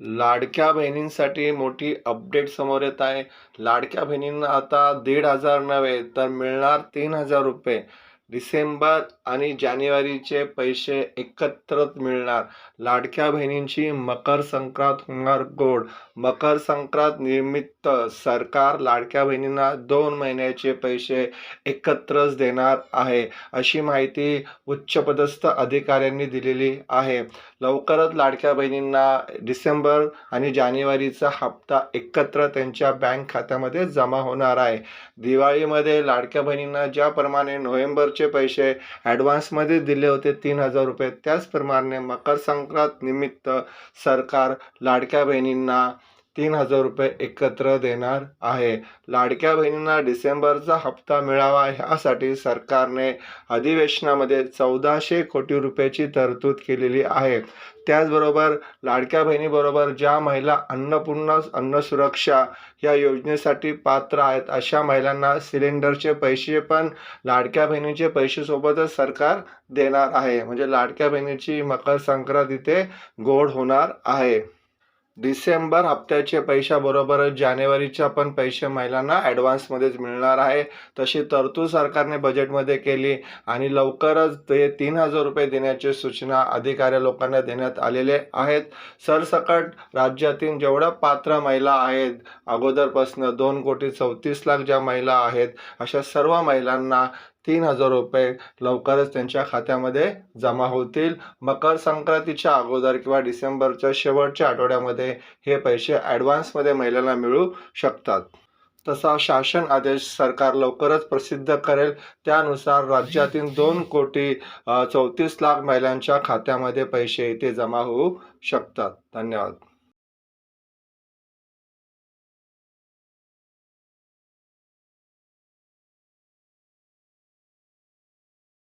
लाडक्या बहिणींसाठी मोठी अपडेट समोर येत आहे. लाडक्या बहिणींना आता दीड हजार नव्हे तर मिळणार तीन हजार रुपये. डिसेंबर आणि जानेवारीचे पैसे एकत्रच मिळणार. लाडक्या बहिणींची मकर संक्रांत होणार गोड. मकर संक्रांत निमित्त सरकार लाडक्या बहिणींना दोन महिन्याचे पैसे एकत्रच देणार आहे अशी माहिती उच्चपदस्थ अधिकाऱ्यांनी दिलेली आहे. लवकरच लाडक्या बहिणींना डिसेंबर आणि जानेवारीचा हप्ता एकत्र त्यांच्या बँक खात्यामध्ये जमा होणार आहे. दिवाळीमध्ये लाडक्या बहिणींना ज्याप्रमाणे नोव्हेंबरचे पैसे ॲडव्हान्समध्ये दिले होते तीन हजार रुपये त्याचप्रमाणे मकर संक्रांत निमित्त सरकार लाडक्या बहिणींना तीन हजार रुपये एकत्र देणार आहे. लाडक्या बहिणींना डिसेंबरचा हप्ता मिळावा ह्यासाठी सरकारने अधिवेशनामध्ये चौदाशे कोटी रुपयाची तरतूद केलेली आहे. त्याचबरोबर लाडक्या बहिणीबरोबर ज्या महिला अन्नपूर्ण अन्न सुरक्षा या योजनेसाठी पात्र आहेत अशा महिलांना सिलेंडरचे पैसे पण लाडक्या बहिणीचे पैसेसोबतच सरकार देणार आहे. म्हणजे लाडक्या बहिणीची मकर संक्रांत इथे गोड होणार आहे. डिसेंबर हप्त्याचे पैशाबरोबरच जानेवारीच्या पण पैसे महिलांना ॲडव्हान्समध्येच मिळणार आहे. तशी तरतूद सरकारने बजेटमध्ये केली आणि लवकरच ते तीन हजार रुपये देण्याची सूचना अधिकारी लोकांना देण्यात आलेले आहेत. सरसकट राज्यातील जेवढ्या पात्र महिला आहेत अगोदरपासनं दोन कोटी चौतीस लाख ज्या महिला आहेत अशा सर्व महिलांना तीन हजार रुपये लवकरच त्यांच्या खात्यामध्ये जमा होतील. मकर संक्रांतीच्या अगोदर किंवा डिसेंबरच्या शेवटच्या आठवड्यामध्ये हे पैसे ॲडव्हान्समध्ये महिलांना मिळू शकतात. तसा शासन आदेश सरकार लवकरच प्रसिद्ध करेल. त्यानुसार राज्यातील दोन कोटी चौतीस लाख महिलांच्या खात्यामध्ये पैसे इथे जमा होऊ शकतात. धन्यवाद.